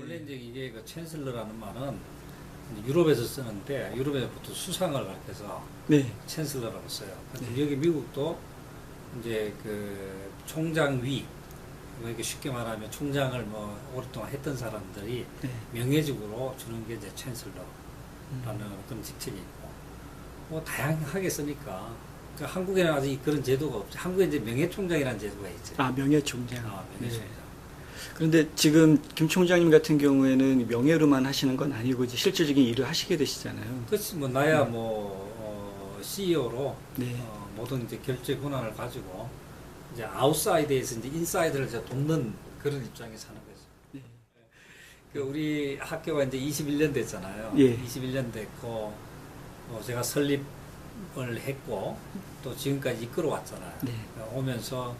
원래 이제 이게 그 챈슬러라는 말은 유럽에서 쓰는데 유럽에서부터 수상을 가르쳐서 네. 챈슬러라고 써요. 근데 네. 여기 미국도 이제 그 총장 위, 뭐 이렇게 쉽게 말하면 총장을 뭐 오랫동안 했던 사람들이 네. 명예직으로 주는 게 이제 챈슬러라는 음. 그런 직책이 있고 뭐 다양하게 쓰니까 그 한국에는 아직 그런 제도가 없죠. 한국에 이제 명예총장이라는 제도가 있죠. 아 명예총장. 아, 네. 명예총장. 그런데 지금 김 총장님 같은 경우에는 명예로만 하시는 건 아니고 이제 실질적인 일을 하시게 되시잖아요. 그렇지 뭐 나야 뭐 어, CEO로 네. 어, 모든 이제 결제 권한을 가지고 이제 아웃사이드에서 이제 인사이드를 이제 돕는 그런 입장에 사는 거죠. 네. 그 우리 학교가 이제 21년 됐잖아요. 예. 21년 됐고 어, 제가 설립을 했고 또 지금까지 이끌어왔잖아요. 네. 어, 오면서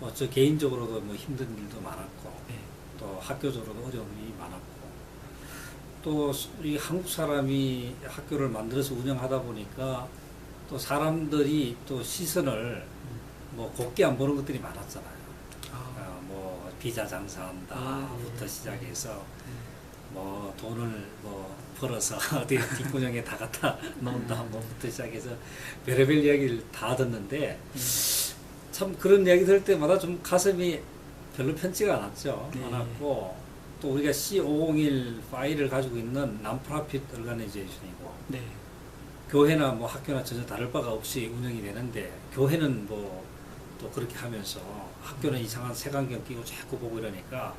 뭐 저 개인적으로도 뭐 힘든 일도 많았고 네. 또 학교적으로도 어려움이 많았고 또 우리 한국 사람이 학교를 만들어서 운영하다 보니까 또 사람들이 또 시선을 뭐 곱게 안 보는 것들이 많았잖아요. 아, 어, 뭐 비자 장사한다부터 아, 예. 시작해서 뭐 돈을 뭐 벌어서 어디 뒷구녕에 다 갖다 놓는다 뭐부터 시작해서 별의별 이야기를 다 듣는데 네. 참 그런 이야기 들을 때마다 좀 가슴이 별로 편치가 않았죠. 네. 않았고 또 우리가 C501 파일을 가지고 있는 난프라핏 얼가니제이션이고 네. 교회나 뭐 학교나 전혀 다를 바가 없이 운영이 되는데 교회는 뭐 또 그렇게 하면서 학교는 이상한 색안경 끼고 자꾸 보고 이러니까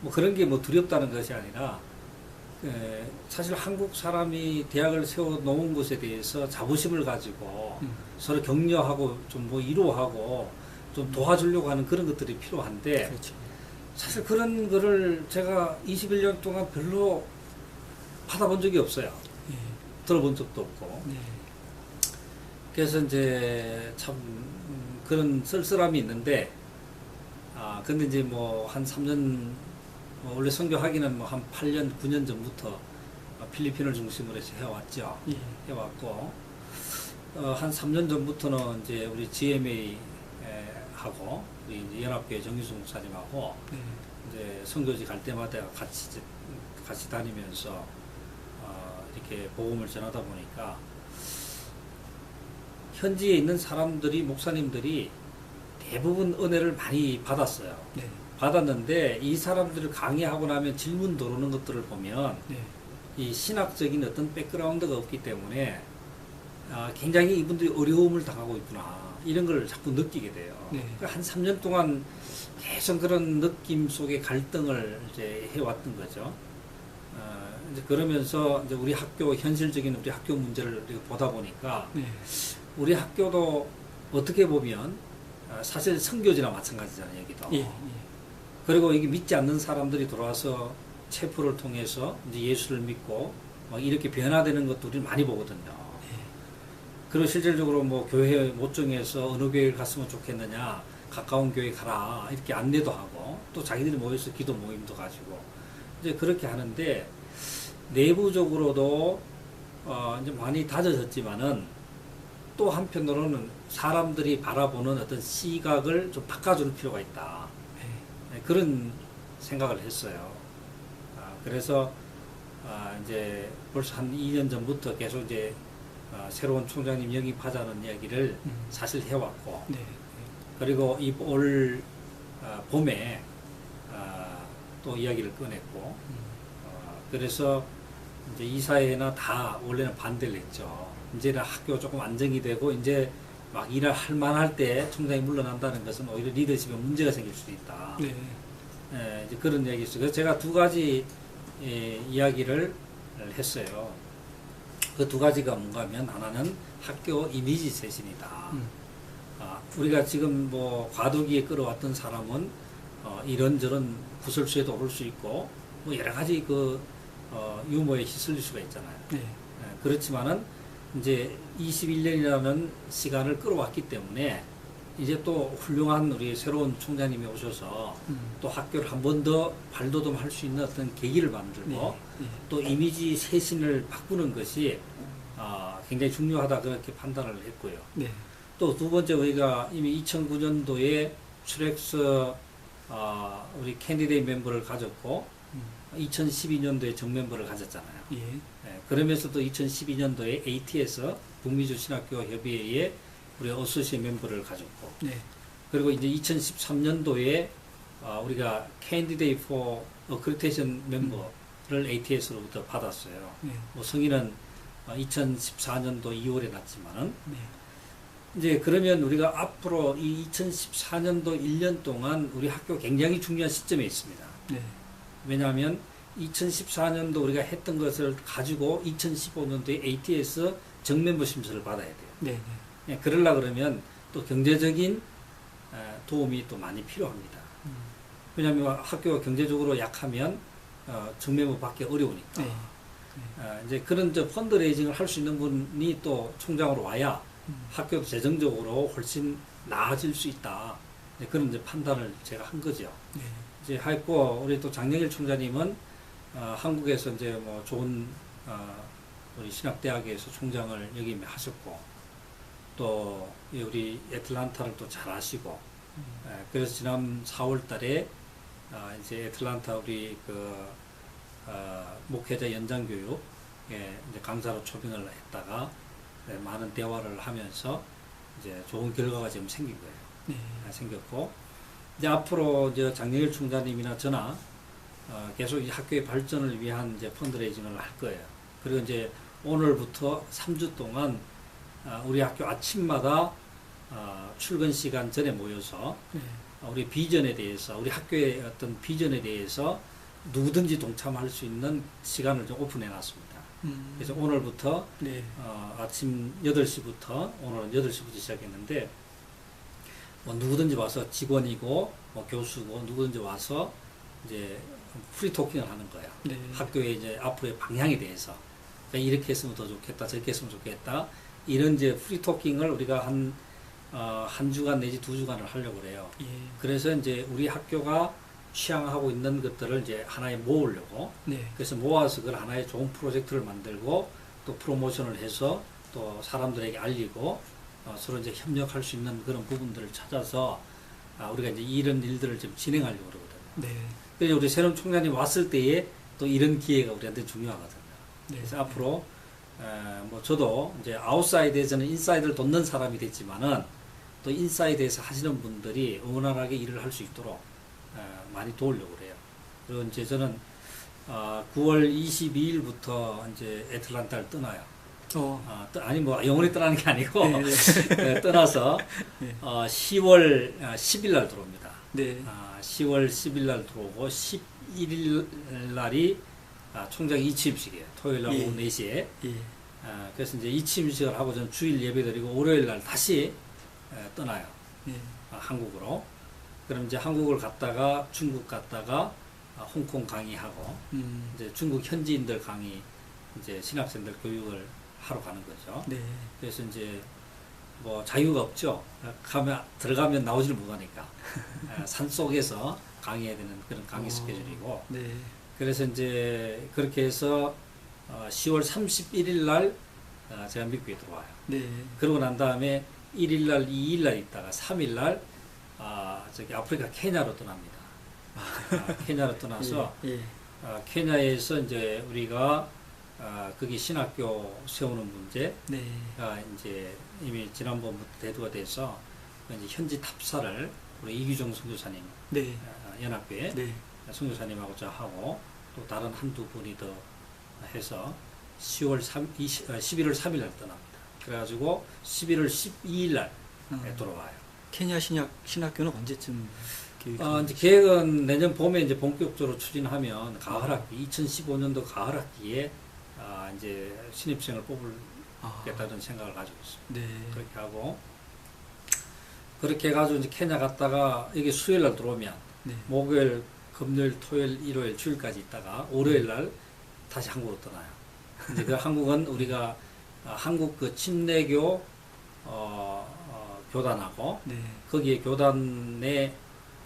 뭐 그런 게 뭐 두렵다는 것이 아니라 에, 사실 한국 사람이 대학을 세워 놓은 것에 대해서 자부심을 가지고 음. 서로 격려하고 좀 뭐 위로하고 좀 도와주려고 하는 그런 것들이 필요한데 그렇죠. 사실 그런 거를 제가 21년 동안 별로 받아본 적이 없어요. 네. 들어본 적도 없고. 네. 그래서 이제 참 음, 그런 쓸쓸함이 있는데 아 근데 이제 뭐 한 3년 뭐 원래 선교하기는 뭐 한 8년 9년 전부터 필리핀을 중심으로 해서 해왔죠. 예. 해왔고 어, 한 3년 전부터는 이제 우리 GMA 에, 하고 우리 이제 연합교회 정유수 목사님하고 네. 이제 선교지 갈 때마다 같이 같이 다니면서 어, 이렇게 복음을 전하다 보니까 현지에 있는 사람들이 목사님들이 대부분 은혜를 많이 받았어요. 네. 받았는데 이 사람들을 강의하고 나면 질문 들어오는 것들을 보면 네. 이 신학적인 어떤 백그라운드가 없기 때문에 아, 굉장히 이분들이 어려움을 당하고 있구나 이런 걸 자꾸 느끼게 돼요. 네. 그러니까 한 3년 동안 계속 그런 느낌 속에 갈등을 이제 해왔던 거죠. 어, 이제 그러면서 이제 우리 학교 현실적인 우리 학교 문제를 보다 보니까 네. 우리 학교도 어떻게 보면 아, 사실 선교지나 마찬가지잖아요 여기도. 예. 예. 그리고 이게 믿지 않는 사람들이 들어와서 체포를 통해서 이제 예수를 믿고 막 이렇게 변화되는 것도 우리 많이 보거든요. 네. 그리고 실질적으로 뭐 교회 못 정해서 어느 교회를 갔으면 좋겠느냐 가까운 교회 가라 이렇게 안내도 하고 또 자기들이 모여서 기도 모임도 가지고 이제 그렇게 하는데 내부적으로도 어 이제 많이 다져졌지만은 또 한편으로는 사람들이 바라보는 어떤 시각을 좀 바꿔줄 필요가 있다. 네. 네, 그런 생각을 했어요. 아, 그래서 아, 이제 벌써 한 2년 전부터 계속 이제 아, 새로운 총장님 영입하자는 이야기를 음. 사실 해왔고 네. 그리고 이올 아, 봄에 아, 또 이야기를 꺼냈고 음. 어, 그래서 이제 이사회나 다 원래는 반대를 했죠. 이제는 학교 조금 안정이 되고 이제 막 일을 할 만할 때 총장이 물러난다는 것은 오히려 리더십에 문제가 생길 수도 있다. 네. 예, 이제 그런 이야기 있어요. 그래서 제가 두 가지 예, 이야기를 했어요. 그 두 가지가 뭔가 하면 하나는 학교 이미지 쇄신이다. 음. 아, 우리가 지금 뭐 과도기에 끌어왔던 사람은 어, 이런저런 구설수에도 오를 수 있고 뭐 여러 가지 그 어, 유머에 휩쓸릴 수가 있잖아요. 네. 예, 그렇지만은 이제 21년이라는 시간을 끌어왔기 때문에 이제 또 훌륭한 우리 새로운 총장님이 오셔서 음. 또 학교를 한 번 더 발돋움할 수 있는 어떤 계기를 만들고 네. 네. 또 이미지 쇄신을 바꾸는 것이 아, 굉장히 중요하다 그렇게 판단을 했고요. 네. 또 두 번째 우리가 이미 2009년도에 출액서 아, 우리 캔디데이 멤버를 가졌고 음. 2012년도에 정멤버를 가졌잖아요. 예. 예, 그러면서 또 2012년도에 AT에서 북미주 신학교 협의회에 우리 어소시에 멤버를 가졌고 네. 그리고 이제 2013년도에 우리가 Candidate for Accreditation 멤버를 ATS로부터 받았어요. 네. 뭐 성인은 2014년도 2월에 났지만은 네. 이제 그러면 우리가 앞으로 이 2014년도 1년 동안 우리 학교 굉장히 중요한 시점에 있습니다. 네. 왜냐하면 2014년도 우리가 했던 것을 가지고 2015년도에 ATS 정멤버 심사를 받아야 돼요. 네. 네. 예, 그러려 그러면 또 경제적인 에, 도움이 또 많이 필요합니다. 음. 왜냐하면 학교가 경제적으로 약하면 어, 정멤버 받기 어려우니까. 네. 어, 이제 그런 저 펀드레이징을 할 수 있는 분이 또 총장으로 와야 음. 학교도 재정적으로 훨씬 나아질 수 있다. 네, 그런 이제 판단을 제가 한 거죠. 네. 이제 했고 우리 또 장영일 총장님은 어, 한국에서 이제 뭐 좋은 어, 우리 신학대학에서 총장을 역임하셨고 또이 우리 애틀란타를 또 잘 아시고 음. 에, 그래서 지난 4월달에 아, 이제 애틀란타 우리 그 어, 목회자 연장 교육에 이제 강사로 초빙을 했다가 네, 많은 대화를 하면서 이제 좋은 결과가 지금 생긴 거예요. 네. 아, 생겼고 이제 앞으로 이제 장영일 총장님이나 저나 어, 계속 이 학교의 발전을 위한 이제 펀드레이징을 할 거예요. 그리고 이제 오늘부터 3주 동안 아, 우리 학교 아침마다 어, 출근 시간 전에 모여서 네. 어, 우리 비전에 대해서 우리 학교의 어떤 비전에 대해서 누구든지 동참할 수 있는 시간을 좀 오픈해 놨습니다. 음. 그래서 오늘부터 네. 어, 아침 8시부터 오늘은 8시부터 시작했는데 뭐 누구든지 와서 직원이고 뭐 교수고 누구든지 와서 이제 프리토킹을 하는 거야. 네. 학교의 이제 앞으로의 방향에 대해서 그러니까 이렇게 했으면 더 좋겠다 저렇게 했으면 좋겠다 이런 이제 프리토킹을 우리가 한, 어, 한 주간 내지 두 주간을 하려고 그래요. 예. 그래서 이제 우리 학교가 취향하고 있는 것들을 이제 하나에 모으려고 네. 그래서 모아서 그걸 하나의 좋은 프로젝트를 만들고 또 프로모션을 해서 또 사람들에게 알리고 어, 서로 이제 협력할 수 있는 그런 부분들을 찾아서 아, 우리가 이제 이런 일들을 좀 진행하려고 그러거든요. 네. 그래서 우리 새로운 총장님 왔을 때에 또 이런 기회가 우리한테 중요하거든요. 네. 그래서 앞으로 에, 뭐 저도 이제 아웃사이드에서는 인사이드를 돕는 사람이 됐지만은 또 인사이드에서 하시는 분들이 원활하게 일을 할 수 있도록 에, 많이 도우려고 그래요. 그리고 이제 저는 어, 9월 22일부터 이제 애틀란타를 떠나요. 어. 아, 떠- 아니 뭐 영원히 떠나는 게 아니고 네. 네. 에, 떠나서 네. 어, 10월 10일 날 들어옵니다. 네. 아, 10월 10일 날 들어오고 11일 날이 아, 총장 이취임식이에요. 토요일 날 예. 오후 4시에. 예. 아, 그래서 이제 이취임식을 하고 저는 주일 예배 드리고 월요일 날 다시 에, 떠나요. 예. 아, 한국으로. 그럼 이제 한국을 갔다가 중국 갔다가 아, 홍콩 강의하고 음. 이제 중국 현지인들 강의 이제 신학생들 교육을 하러 가는 거죠. 네. 그래서 이제 뭐 자유가 없죠. 가면 들어가면 나오지를 못하니까 아, 산 속에서 강의해야 되는 그런 강의 어. 스케줄이고 네. 그래서 이제 그렇게 해서 어, 10월 31일 날 어, 제가 미국에 들어와요. 네. 그러고 난 다음에 1일 날, 2일 날 있다가 3일 날 아, 저기 아프리카 케냐로 떠납니다. 아, 케냐로 떠나서 예. 예. 아, 케냐에서 이제 우리가 아, 거기 신학교 세우는 문제 네. 가 이제 이미 지난번부터 대두가 돼서 이제 현지 탑사를 우리 이규정 선교사님 네. 어, 연합회 네. 선교사님하고 저 하고 또 다른 한두 분이 더 해서 10월 3, 20, 어, 11월 3일 날 떠납니다. 그래가지고 11월 12일 날 어. 돌아와요. 케냐 신학 신학교는 언제쯤 계획? 어, 이제 계획은 내년 봄에 이제 본격적으로 추진하면 가을 학기, 2015년도 가을 학기에 아, 이제 신입생을 뽑을겠다는 아. 생각을 가지고 있습니다. 네. 그렇게 하고 그렇게 해가지고 이제 케냐 갔다가 이게 수요일 날 들어오면 네. 목요일, 금요일, 토요일, 일요일, 주일까지 있다가 월요일 날 다시 한국으로 떠나요. 이제 그 한국은 우리가 아, 한국 그 침례교 어, 어, 교단하고 네. 거기에 교단의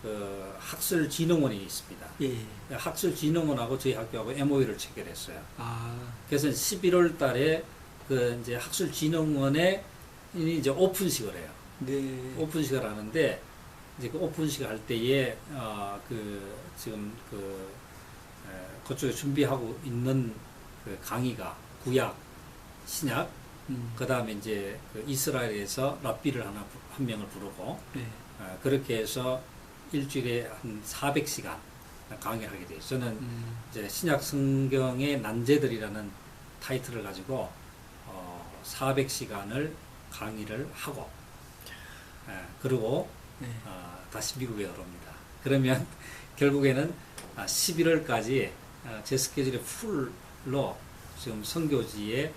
그 학술진흥원이 있습니다. 예. 학술진흥원하고 저희 학교하고 MOU를 체결했어요. 아. 그래서 11월 달에 그 이제 학술진흥원에 이제 오픈식을 해요. 네. 오픈식을 하는데 이제 그 오픈식 할 때에 어 그 지금 그 에, 그쪽에 준비하고 있는 그 강의가 구약, 신약, 음. 그 다음에 이제 그 이스라엘에서 랍비를 하나 부- 한 명을 부르고 네. 어, 그렇게 해서 일주일에 한 400시간 강의를 하게 돼요. 저는 음. 이제 신약 성경의 난제들이라는 타이틀을 가지고 어, 400시간을 강의를 하고 예, 그리고 네. 어, 다시 미국에 들어옵니다. 그러면 결국에는 아, 11월까지 어, 제 스케줄이 풀로 지금 선교지에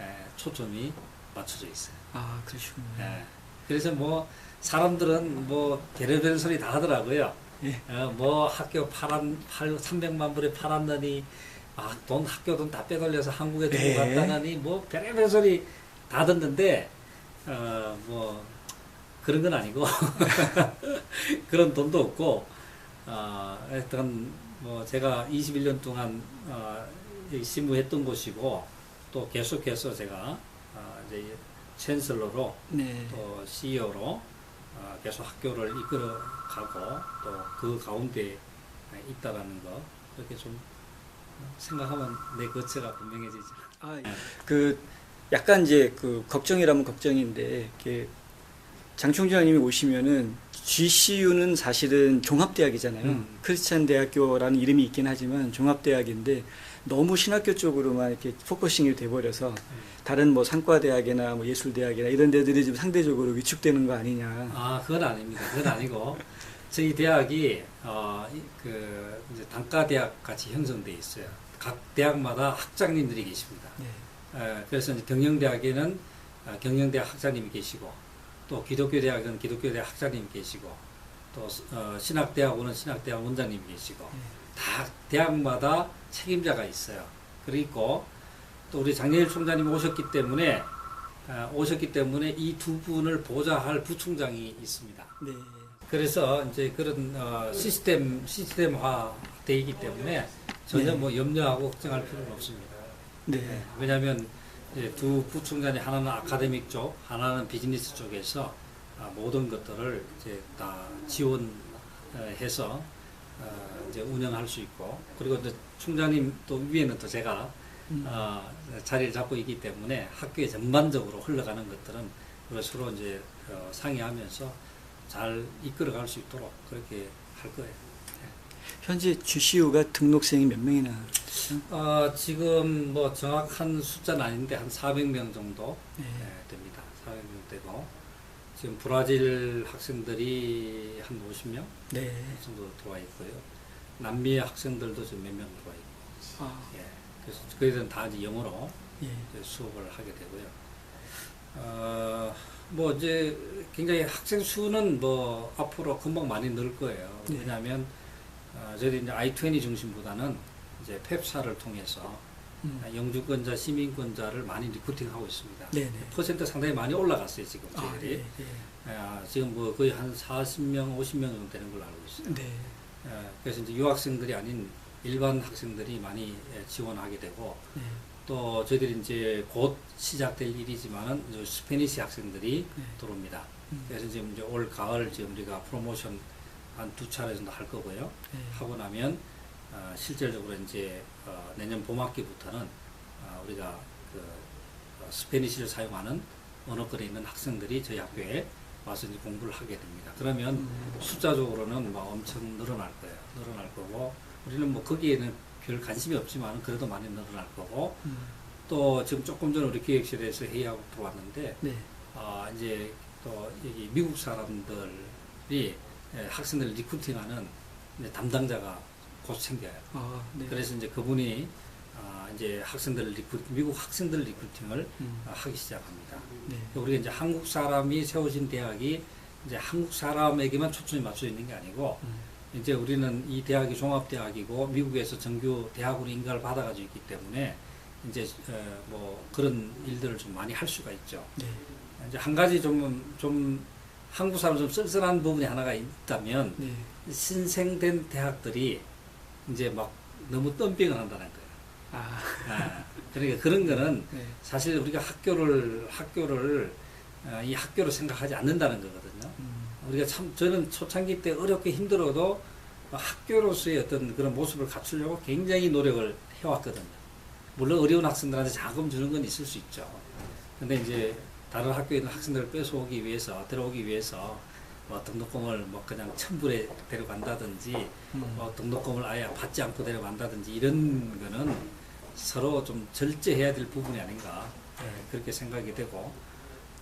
에, 초점이 맞춰져 있어요. 아, 그러시군요. 예. 그래서 뭐 사람들은 뭐 별의별 소리 다 하더라고요. 예. 어, 뭐 학교 팔았, 팔, 300만 불에 팔았느니, 아, 돈, 학교 돈 다 빼돌려서 한국에 두고 네. 갔다느니, 뭐, 별의별 소리 다 듣는데, 어, 뭐, 그런 건 아니고, 그런 돈도 없고, 어, 하여튼, 뭐, 제가 21년 동안, 어, 여기 신무했던 곳이고, 또 계속해서 제가, 어, 이제, 챈슬러로, 네. 또 CEO로 어, 계속 학교를 이끌어 가고 또 그 가운데 있다라는 거 그렇게 좀 생각하면 내 거체가 분명해지죠. 아, 그 약간 이제 그 걱정이라면 걱정인데 이렇게 장 총장님이 오시면은 GCU는 사실은 종합대학이잖아요. 음. 크리스찬 대학교라는 이름이 있긴 하지만 종합대학인데 너무 신학교 쪽으로만 이렇게 포커싱이 돼버려서 다른 뭐 상과대학이나 뭐 예술대학이나 이런 데들이 좀 상대적으로 위축되는 거 아니냐. 아 그건 아닙니다. 그건 아니고 저희 대학이 어, 이- 그 이제 단과 대학 같이 형성돼 있어요. 각 대학마다 학장님들이 계십니다. 네. 에, 그래서 이제 경영대학에는 어, 경영대학 학장님이 계시고 또 기독교대학은 기독교대학 학장님이 계시고 또 어, 신학대학원은 신학대학 원장님이 계시고 네. 다 대학마다 책임자가 있어요. 그리고 또 우리 장례일 총장님 오셨기 때문에 어, 오셨기 때문에 이 두 분을 보좌할 부총장이 있습니다. 네. 그래서 이제 그런 어, 시스템 시스템화 돼 있기 때문에 전혀 네. 뭐 염려하고 걱정할 필요는 없습니다. 네. 왜냐하면 이제 두 부총장이 하나는 아카데믹 쪽, 하나는 비즈니스 쪽에서 아, 모든 것들을 이제 다 지원해서 어, 이제 운영할 수 있고 그리고 또 총장님 또 위에는 또 제가 음. 어, 자리를 잡고 있기 때문에 학교에 전반적으로 흘러가는 것들은 우리가 서로 이제 어, 상의하면서 잘 이끌어갈 수 있도록 그렇게 할 거예요. 현재 GCU가 등록생이 몇 명이나? 어, 지금 뭐 정확한 숫자는 아닌데 한 400명 정도 네. 네, 됩니다. 400명 되고 지금 브라질 학생들이 한 50명 네. 정도 들어와 있고요. 남미 학생들도 지금 몇명 들어와 있고, 아, 예. 그래서 그들은 다 이제 영어로 예. 이제 수업을 하게 되고요. 어, 뭐 이제 굉장히 학생 수는 뭐 앞으로 금방 많이 늘 거예요. 네. 왜냐하면 어, 저희들 이제 I20 중심보다는 이제 펩사를 통해서 음. 영주권자, 시민권자를 많이 리크루팅하고 있습니다. 네네. 퍼센트 상당히 많이 올라갔어요 지금 아, 저희들이. 네. 네. 아, 지금 뭐 거의 한 40명, 50명 정도 되는 걸로 알고 있어요. 네. 예, 그래서 이제 유학생들이 아닌 일반 학생들이 많이 예, 지원하게 되고 네. 또 저희들이 이제 곧 시작될 일이지만은 스페니시 학생들이 네. 들어옵니다. 음. 그래서 지금 이제 올 가을 지금 우리가 프로모션 한 두 차례 정도 할 거고요. 네. 하고 나면 어, 실질적으로 이제 어, 내년 봄학기부터는 어, 우리가 그 어, 스페니시를 사용하는 언어권에 있는 학생들이 저희 학교에 와서 이제 공부를 하게 됩니다. 그러면 음. 숫자적으로는 막 엄청 늘어날 거예요. 늘어날 거고 우리는 뭐 거기에는 별 관심이 없지만 그래도 많이 늘어날 거고 음. 또 지금 조금 전에 우리 기획실에서 회의하고 들어왔는데 네. 아 이제 또 여기 미국 사람들이 예, 학생들 리크루팅하는 이제 담당자가 곧 생겨요. 아, 네. 그래서 이제 그분이 아 이제 학생들 리크루 미국 학생들 리크루팅을 음. 아, 하기 시작합니다. 네. 우리가 이제 한국 사람이 세워진 대학이 이제 한국 사람에게만 초점이 맞춰 있는 게 아니고 음. 이제 우리는 이 대학이 종합대학이고 미국에서 정규 대학으로 인가를 받아가지고 있기 때문에 이제 어, 뭐 그런 일들을 좀 많이 할 수가 있죠. 네. 이제 한 가지 좀, 좀 한국 사람 좀 쓸쓸한 부분이 하나가 있다면 네. 신생된 대학들이 이제 막 너무 덤핑을 한다는 거예요. 아, 아, 그러니까 그런 거는 네. 사실 우리가 학교를 학교를 아, 이 학교로 생각하지 않는다는 거거든요. 음. 우리가 참 저는 초창기 때 어렵게 힘들어도 학교로서의 어떤 그런 모습을 갖추려고 굉장히 노력을 해왔거든요. 물론 어려운 학생들한테 자금 주는 건 있을 수 있죠. 근데 이제 다른 학교에 있는 학생들을 뺏어오기 위해서, 들어오기 위해서 뭐 등록금을 뭐 그냥 천불에 데려간다든지 음. 뭐 등록금을 아예 받지 않고 데려간다든지 이런 거는 서로 좀 절제해야 될 부분이 아닌가 예, 그렇게 생각이 되고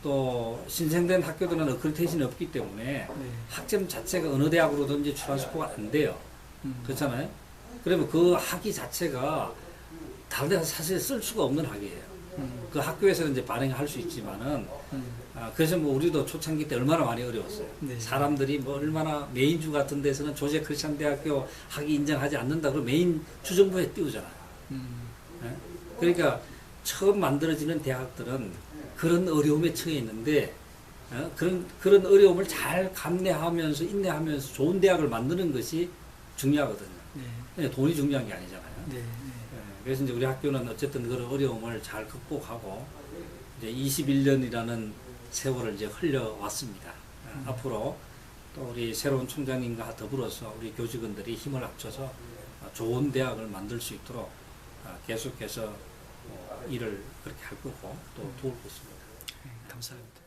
또 신생된 학교들은 어크리테이션이 없기 때문에 네. 학점 자체가 어느 대학으로든지 트랜스포가 안 돼요. 음. 그렇잖아요. 그러면 그 학위 자체가 다른 데서 사실 쓸 수가 없는 학위예요. 음. 그 학교에서는 이제 발행할 수 있지만은 음. 아, 그래서 뭐 우리도 초창기 때 얼마나 많이 어려웠어요. 네. 사람들이 뭐 얼마나 메인주 같은 데서는 조제 크리스천 대학교 학위 인정하지 않는다 그러면 메인 주정부에 띄우잖아요. 음. 예? 그러니까 처음 만들어지는 대학들은 그런 어려움에 처해 있는데 어? 그런 그런 어려움을 잘 감내하면서 인내하면서 좋은 대학을 만드는 것이 중요하거든요. 네. 돈이 중요한 게 아니잖아요. 네. 그래서 이제 우리 학교는 어쨌든 그런 어려움을 잘 극복하고 이제 21년이라는 세월을 이제 흘려왔습니다. 예, 음. 앞으로 또 우리 새로운 총장님과 더불어서 우리 교직원들이 힘을 합쳐서 어, 좋은 대학을 만들 수 있도록 어, 계속해서 어, 일을 그렇게 할 거고 또 도울 것입니다. 네. 감사합니다.